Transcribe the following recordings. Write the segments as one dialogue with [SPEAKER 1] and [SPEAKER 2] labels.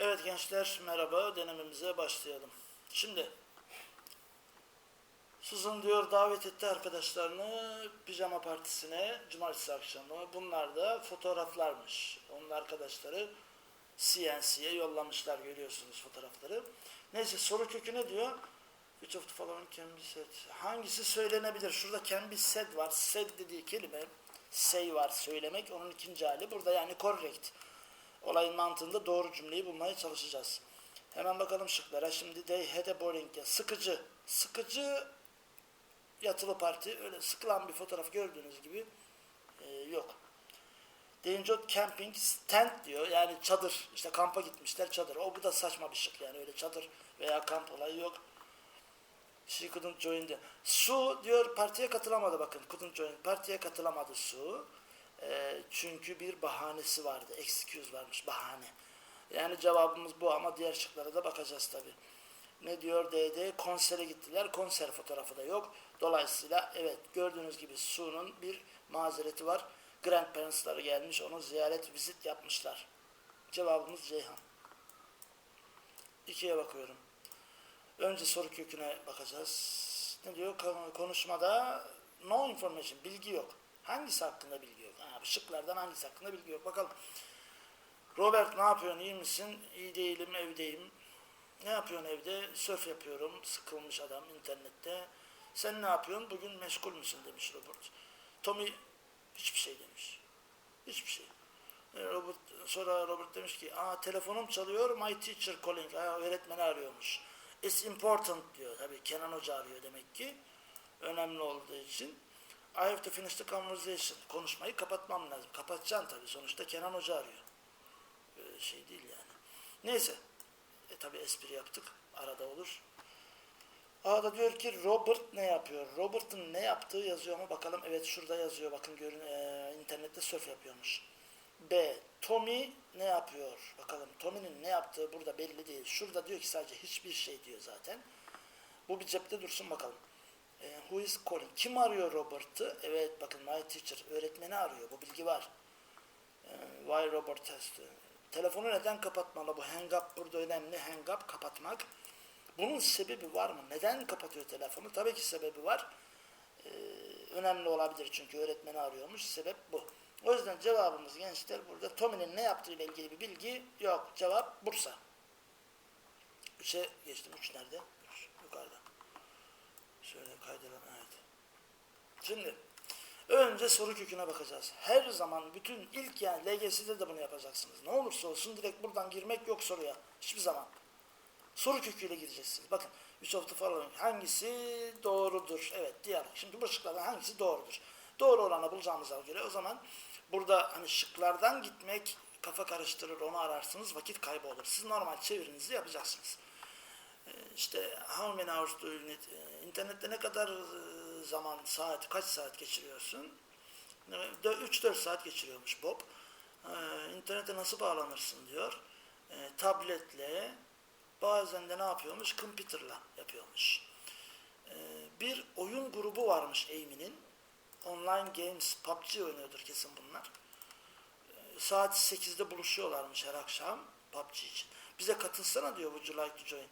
[SPEAKER 1] Evet gençler merhaba denememize başlayalım. Şimdi Susan diyor davet etti arkadaşlarını pijama partisine cumartesi akşamı. Bunlar da fotoğraflarmış. Onun arkadaşları CNC'ye yollamışlar görüyorsunuz fotoğrafları. Neyse soru kökü ne diyor? Which of the following can be said? Hangisi söylenebilir? Şurada can be said var. Said dediği kelime say var söylemek. Onun ikinci hali. Burada yani correct. Olayın mantığında doğru cümleyi bulmaya çalışacağız. Hemen bakalım şıklara. Şimdi they had boring day. Sıkıcı. Sıkıcı yatılı parti. Öyle sıkılan bir fotoğraf gördüğünüz gibi e, yok. Enjoyed camping tent diyor. Yani çadır. İşte kampa gitmişler çadır. O bu da saçma bir şık yani. Öyle çadır veya kamp olayı yok. She couldn't join the... Su diyor partiye katılamadı bakın. Couldn't join. Partiye katılamadı Su. Ee, çünkü bir bahanesi vardı. Excuse varmış. Bahane. Yani cevabımız bu ama diğer şıklara da bakacağız tabi. Ne diyor DD? Konsere gittiler. Konser fotoğrafı da yok. Dolayısıyla evet gördüğünüz gibi Su'nun bir mazereti var. Grandparents'ları gelmiş. Onu ziyaret, vizit yapmışlar. Cevabımız Ceyhan. İkiye bakıyorum. Önce soru köküne bakacağız. Ne diyor? Kon- Konuşmada no information, bilgi yok. Hangisi hakkında bilgi yok? Ha, şıklardan hangisi hakkında bilgi yok? Bakalım. Robert ne yapıyorsun? İyi misin? İyi değilim, evdeyim. Ne yapıyorsun evde? Sörf yapıyorum. Sıkılmış adam internette. Sen ne yapıyorsun? Bugün meşgul müsün demiş Robert. Tommy hiçbir şey demiş. Hiçbir şey. E, Robert, sonra Robert demiş ki, aa telefonum çalıyor, my teacher calling. Ha, öğretmeni arıyormuş. It's important diyor. Tabii Kenan Hoca arıyor demek ki. Önemli olduğu için. I have to finish the conversation. Konuşmayı kapatmam lazım. Kapatacaksın tabii. Sonuçta Kenan Hoca arıyor. Böyle şey değil yani. Neyse. E tabii espri yaptık. Arada olur. A'da diyor ki Robert ne yapıyor? Robert'ın ne yaptığı yazıyor mu bakalım. Evet şurada yazıyor. Bakın görün e, internette surf yapıyormuş. B. Tommy ne yapıyor? Bakalım Tommy'nin ne yaptığı burada belli değil. Şurada diyor ki sadece hiçbir şey diyor zaten. Bu bir cepte dursun bakalım. E, who is calling? Kim arıyor Robert'ı? Evet bakın my teacher. Öğretmeni arıyor. Bu bilgi var. E, why Robert has to? Telefonu neden kapatmalı? Bu hang up burada önemli. Hang up kapatmak. Bunun sebebi var mı? Neden kapatıyor telefonu? Tabii ki sebebi var. Ee, önemli olabilir çünkü öğretmeni arıyormuş. Sebep bu. O yüzden cevabımız gençler burada Tommy'nin ne yaptığıyla ilgili bir bilgi yok. Cevap Bursa. Üçe geçtim. Üç nerede? Üç. Yukarıda. Şöyle kaydıralım. Evet. Şimdi önce soru köküne bakacağız. Her zaman bütün ilk yani LGS'de de bunu yapacaksınız. Ne olursa olsun direkt buradan girmek yok soruya. Hiçbir zaman. Soru köküyle gideceksiniz. Bakın, the following hangisi doğrudur? Evet, diyalog. Şimdi bu şıklardan hangisi doğrudur? Doğru olanı bulacağımıza göre o zaman burada hani şıklardan gitmek kafa karıştırır, onu ararsınız, vakit kaybı olur. Siz normal çevirinizi yapacaksınız. İşte how many hours do you need? Ee, İnternette ne kadar e, zaman, saat, kaç saat geçiriyorsun? 3-4 saat geçiriyormuş Bob. Ee, İnternete nasıl bağlanırsın diyor. Ee, Tabletle, bazen de ne yapıyormuş? Computer'la yapıyormuş. Bir oyun grubu varmış Amy'nin. Online Games, PUBG oynuyordur kesin bunlar. Saat 8'de buluşuyorlarmış her akşam PUBG için. Bize katılsana diyor would you like to join?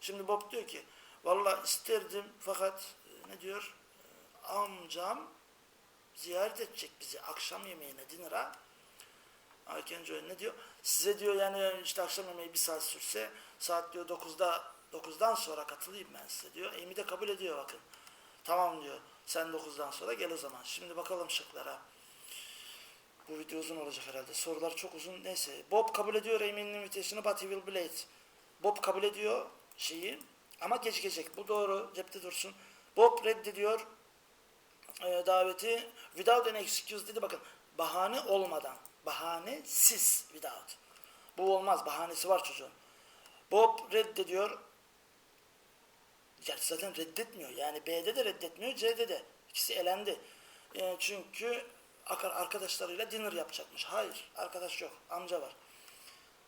[SPEAKER 1] Şimdi Bob diyor ki valla isterdim fakat ne diyor? Amcam ziyaret edecek bizi akşam yemeğine. I can join. Ne diyor? Size diyor yani işte akşam yemeği bir saat sürse saat diyor 9'da 9'dan sonra katılayım ben size diyor. Amy de kabul ediyor bakın. Tamam diyor. Sen 9'dan sonra gel o zaman. Şimdi bakalım şıklara. Bu video uzun olacak herhalde. Sorular çok uzun. Neyse. Bob kabul ediyor Amy'nin invitation'ı but he will be late. Bob kabul ediyor şeyi ama gecikecek. Bu doğru. Cepte dursun. Bob reddediyor e, daveti without an excuse dedi. Bakın bahane olmadan. Bahanesiz without. Bu olmaz. Bahanesi var çocuğun. Bob reddediyor. Gerçi zaten reddetmiyor. Yani B'de de reddetmiyor, C'de de. İkisi elendi. E, çünkü arkadaşlarıyla dinner yapacakmış. Hayır, arkadaş yok. Amca var.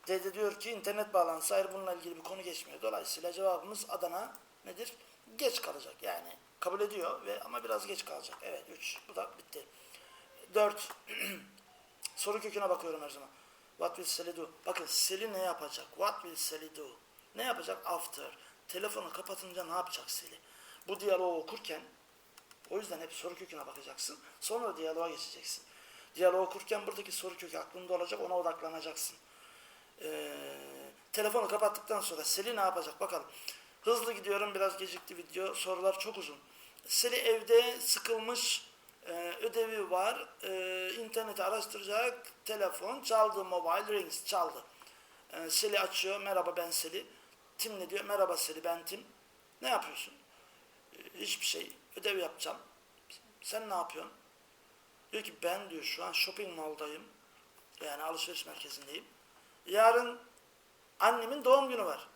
[SPEAKER 1] D'de diyor ki internet bağlantısı hayır bununla ilgili bir konu geçmiyor. Dolayısıyla cevabımız Adana nedir? Geç kalacak. Yani kabul ediyor ve ama biraz geç kalacak. Evet 3. Bu da bitti. 4. Soru köküne bakıyorum her zaman. What will Sally do? Bakın Sally ne yapacak? What will Sally do? Ne yapacak? After. Telefonu kapatınca ne yapacak Sally? Bu diyaloğu okurken o yüzden hep soru köküne bakacaksın. Sonra diyaloğa geçeceksin. Diyaloğu okurken buradaki soru kökü aklında olacak. Ona odaklanacaksın. Ee, telefonu kapattıktan sonra Seli ne yapacak bakalım. Hızlı gidiyorum biraz gecikti video. Sorular çok uzun. Seli evde sıkılmış e, ödevi var. E, interneti araştıracak. Telefon çaldı. Mobile rings çaldı. E, Seli açıyor. Merhaba ben Seli. Tim ne diyor? Merhaba Seli ben Tim. Ne yapıyorsun? E, hiçbir şey. Ödev yapacağım. Sen ne yapıyorsun? Diyor ki ben diyor şu an shopping mall'dayım. Yani alışveriş merkezindeyim. Yarın annemin doğum günü var.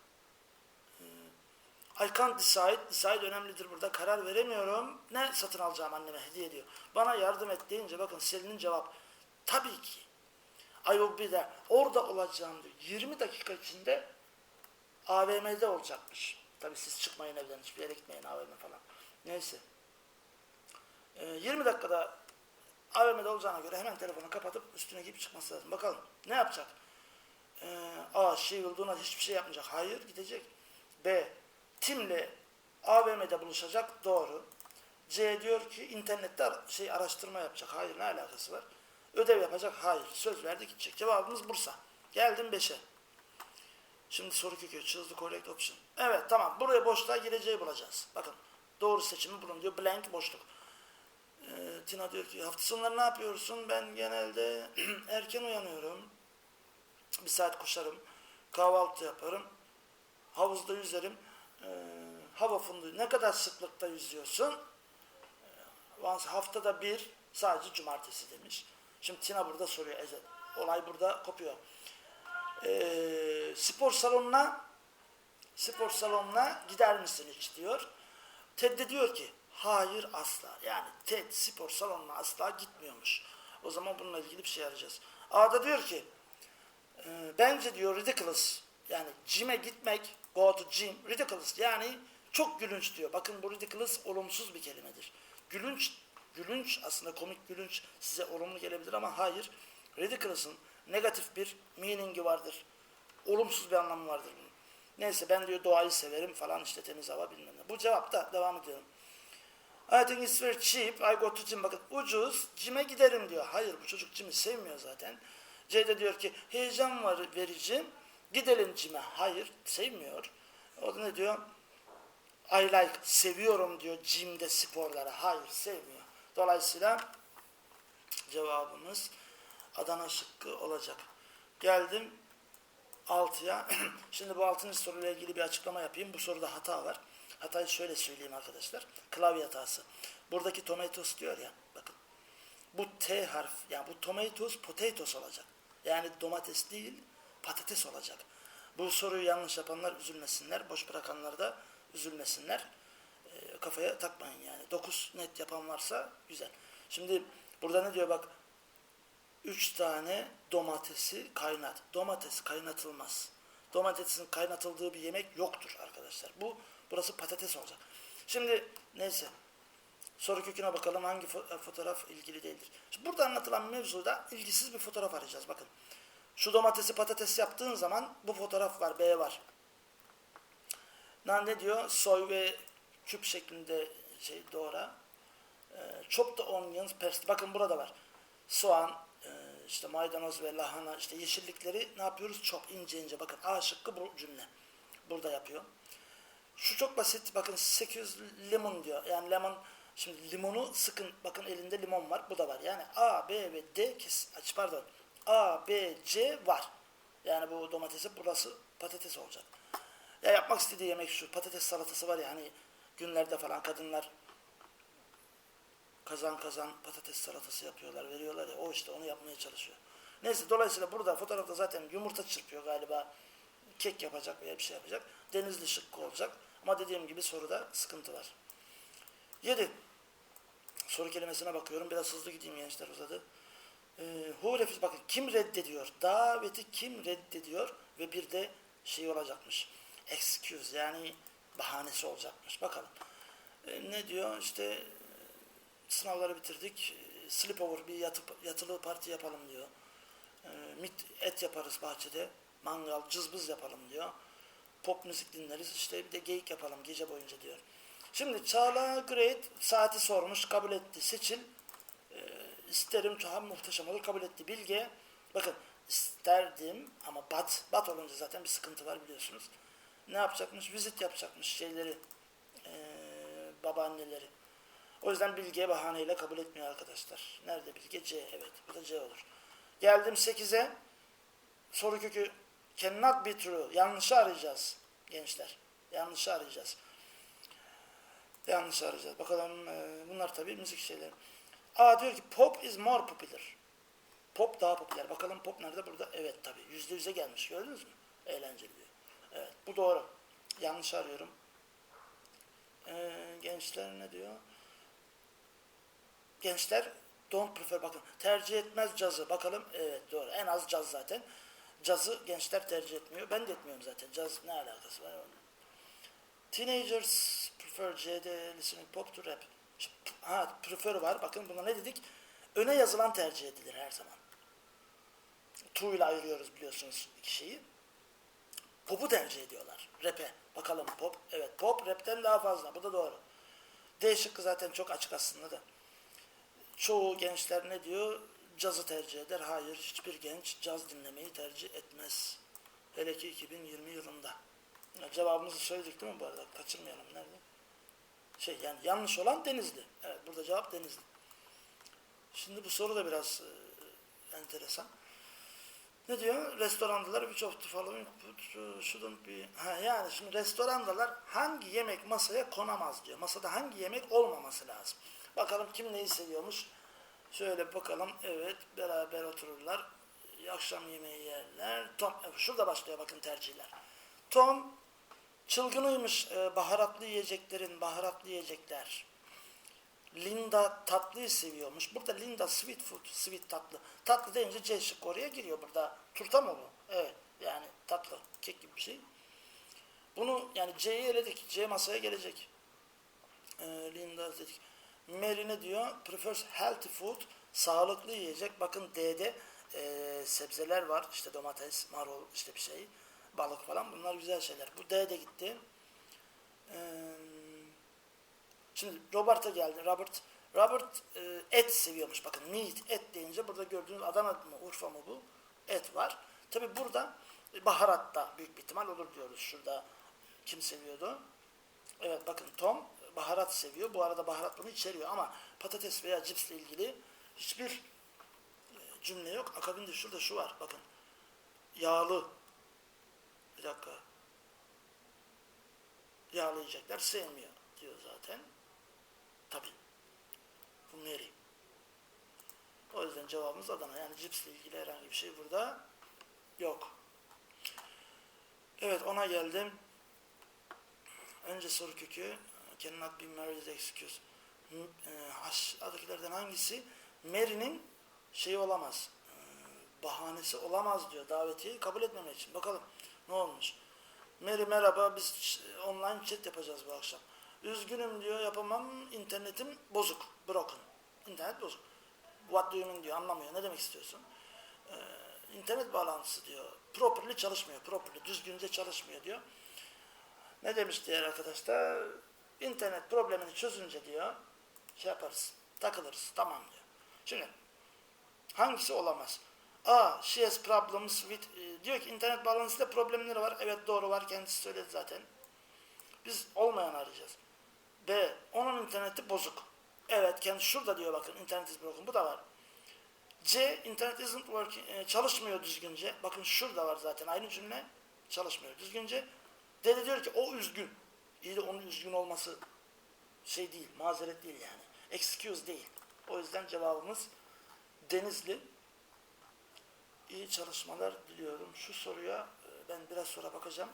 [SPEAKER 1] I can't decide. Decide önemlidir burada. Karar veremiyorum. Ne satın alacağım anneme hediye diyor. Bana yardım et deyince bakın Selin'in cevap. Tabii ki. I will be there. Orada olacağım diyor. 20 dakika içinde AVM'de olacakmış. Tabii siz çıkmayın evden. Hiçbir yere gitmeyin AVM falan. Neyse. Ee, 20 dakikada AVM'de olacağına göre hemen telefonu kapatıp üstüne giyip çıkması lazım. Bakalım ne yapacak? Ee, A. Do not. Hiçbir şey yapmayacak. Hayır gidecek. B. Tim'le AVM'de buluşacak. Doğru. C diyor ki internette şey araştırma yapacak. Hayır ne alakası var? Ödev yapacak. Hayır. Söz verdi gidecek. Cevabımız Bursa. Geldim 5'e. Şimdi soru kökü. Choose correct option. Evet tamam. Buraya boşluğa gireceği bulacağız. Bakın. Doğru seçimi bulun diyor. Blank boşluk. Ee, Tina diyor ki hafta sonları ne yapıyorsun? Ben genelde erken uyanıyorum. Bir saat koşarım. Kahvaltı yaparım. Havuzda yüzerim. Ee, hava fundu. Ne kadar sıklıkta yüzüyorsun? Once haftada bir sadece cumartesi demiş. Şimdi Tina burada soruyor. Ezel. Olay burada kopuyor. Ee, spor salonuna spor salonuna gider misin hiç diyor. Ted de diyor ki hayır asla. Yani Ted spor salonuna asla gitmiyormuş. O zaman bununla ilgili bir şey arayacağız. A'da diyor ki e, bence diyor ridiculous yani gym'e gitmek go to gym ridiculous yani çok gülünç diyor. Bakın bu ridiculous olumsuz bir kelimedir. Gülünç gülünç aslında komik gülünç size olumlu gelebilir ama hayır ridiculous'ın negatif bir meaning'i vardır. Olumsuz bir anlamı vardır bunun. Neyse ben diyor doğayı severim falan işte temiz hava bilmem ne. Bu cevapta devam ediyorum. I think it's very cheap. I go to gym. Bakın ucuz. Cime giderim diyor. Hayır bu çocuk cimi sevmiyor zaten. C de diyor ki heyecan var verici. Gidelim cime. Hayır sevmiyor. O da ne diyor? I like seviyorum diyor cimde sporları. Hayır sevmiyor. Dolayısıyla cevabımız Adana şıkkı olacak. Geldim 6'ya. Şimdi bu 6. soruyla ilgili bir açıklama yapayım. Bu soruda hata var. Hatayı şöyle söyleyeyim arkadaşlar. Klavye hatası. Buradaki tomatoes diyor ya. Bakın. Bu T harf. Yani bu tomatoes potatoes olacak. Yani domates değil patates olacak. Bu soruyu yanlış yapanlar üzülmesinler. Boş bırakanlar da üzülmesinler. E, kafaya takmayın yani. 9 net yapan varsa güzel. Şimdi burada ne diyor bak. 3 tane domatesi kaynat. Domates kaynatılmaz. Domatesin kaynatıldığı bir yemek yoktur arkadaşlar. Bu burası patates olacak. Şimdi neyse. Soru köküne bakalım hangi fo- fotoğraf ilgili değildir. Şimdi burada anlatılan mevzuda ilgisiz bir fotoğraf arayacağız. Bakın. Şu domatesi patates yaptığın zaman bu fotoğraf var, B var. Ne diyor? Soy ve küp şeklinde şey doğra. Ee, chop the onions, paste. Bakın burada var. Soğan, e, işte maydanoz ve lahana, işte yeşillikleri ne yapıyoruz? Çok ince ince. Bakın A şıkkı bu cümle. Burada yapıyor. Şu çok basit. Bakın 800 limon diyor. Yani lemon şimdi limonu sıkın. Bakın elinde limon var. Bu da var. Yani A, B ve D kes aç pardon. A, B, C var. Yani bu domatesi burası patates olacak. Ya yapmak istediği yemek şu. Patates salatası var ya hani günlerde falan kadınlar kazan kazan patates salatası yapıyorlar, veriyorlar ya o işte onu yapmaya çalışıyor. Neyse dolayısıyla burada fotoğrafta zaten yumurta çırpıyor galiba. Kek yapacak veya bir şey yapacak. Denizli şıkkı olacak. Ama dediğim gibi soruda sıkıntı var. 7. Soru kelimesine bakıyorum. Biraz hızlı gideyim gençler uzadı. Ee, who refuse, bakın kim reddediyor? Daveti kim reddediyor? Ve bir de şey olacakmış. Excuse yani bahanesi olacakmış. Bakalım. Ee, ne diyor? İşte sınavları bitirdik. Sleepover bir yatıp, yatılı parti yapalım diyor. E, et yaparız bahçede. Mangal, cızbız yapalım diyor. Pop müzik dinleriz. işte bir de geyik yapalım gece boyunca diyor. Şimdi Çağla Great saati sormuş, kabul etti. Seçil e, isterim çok muhteşem olur kabul etti. Bilge bakın isterdim ama bat bat olunca zaten bir sıkıntı var biliyorsunuz. Ne yapacakmış? Vizit yapacakmış şeyleri e, babaanneleri. O yüzden Bilge bahaneyle kabul etmiyor arkadaşlar. Nerede Bilge? C. Evet. Bu da C olur. Geldim 8'e. Soru kökü cannot be true. Yanlışı arayacağız gençler. Yanlışı arayacağız. Yanlış arayacağız. Bakalım e, bunlar tabii müzik şeyleri. A diyor ki pop is more popular. Pop daha popüler. Bakalım pop nerede? Burada. Evet tabii. Yüzde yüze gelmiş. Gördünüz mü? Eğlenceli diyor. Evet. Bu doğru. Yanlış arıyorum. Ee, gençler ne diyor? Gençler don't prefer. Bakın tercih etmez cazı. Bakalım. Evet doğru. En az caz zaten. Cazı gençler tercih etmiyor. Ben de etmiyorum zaten. Caz ne alakası var? Teenagers prefer C'de listening pop to rap. Ha prefer var. Bakın buna ne dedik? Öne yazılan tercih edilir her zaman. To ile ayırıyoruz biliyorsunuz iki şeyi. Pop'u tercih ediyorlar. Rap'e. Bakalım pop. Evet pop rap'ten daha fazla. Bu da doğru. D şıkkı zaten çok açık aslında da. Çoğu gençler ne diyor? Cazı tercih eder. Hayır hiçbir genç caz dinlemeyi tercih etmez. Hele ki 2020 yılında. Ya cevabımızı söyledik değil mi bu arada? Kaçırmayalım. Nerede? Şey yani yanlış olan Denizli. Evet burada cevap Denizli. Şimdi bu soru da biraz e, enteresan. Ne diyor? Restorandalar of the following shouldn't be... Ha, yani şimdi restorandalar hangi yemek masaya konamaz diyor. Masada hangi yemek olmaması lazım. Bakalım kim neyi seviyormuş. Şöyle bakalım. Evet beraber otururlar. Akşam yemeği yerler. Tom, evet, şurada başlıyor bakın tercihler. Tom çılgınıymış e, baharatlı yiyeceklerin baharatlı yiyecekler. Linda tatlıyı seviyormuş. Burada Linda sweet food, sweet tatlı. Tatlı deyince C şıkkı oraya giriyor burada. Turta mı bu? Evet. Yani tatlı. Kek gibi bir şey. Bunu yani C'yi eledik. C masaya gelecek. Ee, Linda dedik. Mary ne diyor? Prefers healthy food. Sağlıklı yiyecek. Bakın D'de e, sebzeler var. İşte domates, marul, işte bir şey. Balık falan. Bunlar güzel şeyler. Bu D'de gitti. Eee Şimdi Robert'a geldi. Robert Robert e, et seviyormuş. Bakın meat, et deyince burada gördüğünüz Adana mı, Urfa mı bu? Et var. Tabi burada baharat da büyük bir ihtimal olur diyoruz. Şurada kim seviyordu? Evet bakın Tom baharat seviyor. Bu arada baharat bunu içeriyor ama patates veya cipsle ilgili hiçbir e, cümle yok. Akabinde şurada şu var. Bakın. Yağlı. Bir dakika. Yağlı yiyecekler sevmiyor diyor zaten. Tabi. Bu Mary. O yüzden cevabımız Adana. Yani cipsle ilgili herhangi bir şey burada yok. Evet ona geldim. Önce soru kökü. Cannot be married excuse. E, Aşağıdakilerden hangisi Mary'nin şeyi olamaz. e, Bahanesi olamaz diyor davetiyi kabul etmemek için. Bakalım ne olmuş. Mary merhaba biz online chat yapacağız bu akşam. Üzgünüm diyor yapamam internetim bozuk. Broken. İnternet bozuk. What do you mean diyor anlamıyor. Ne demek istiyorsun? Ee, internet bağlantısı diyor. Properly çalışmıyor. Properly düzgünce çalışmıyor diyor. Ne demiş diğer arkadaşlar? İnternet problemini çözünce diyor şey yaparız. Takılırız. Tamam diyor. Şimdi hangisi olamaz? A. She has problems with e, diyor ki internet bağlantısıyla problemleri var. Evet doğru var. Kendisi söyledi zaten. Biz olmayan arayacağız. B. Onun interneti bozuk. Evet kendi şurada diyor bakın internet is broken. Bu da var. C. Internet isn't working. e, çalışmıyor düzgünce. Bakın şurada var zaten aynı cümle. Çalışmıyor düzgünce. D de diyor ki o üzgün. İyi de onun üzgün olması şey değil. Mazeret değil yani. Excuse değil. O yüzden cevabımız Denizli. İyi çalışmalar diliyorum. Şu soruya e, ben biraz sonra bakacağım.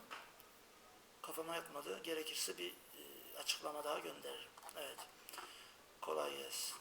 [SPEAKER 1] Kafama yatmadı. Gerekirse bir e, açıklama daha gönderirim. Evet. Kolay gelsin.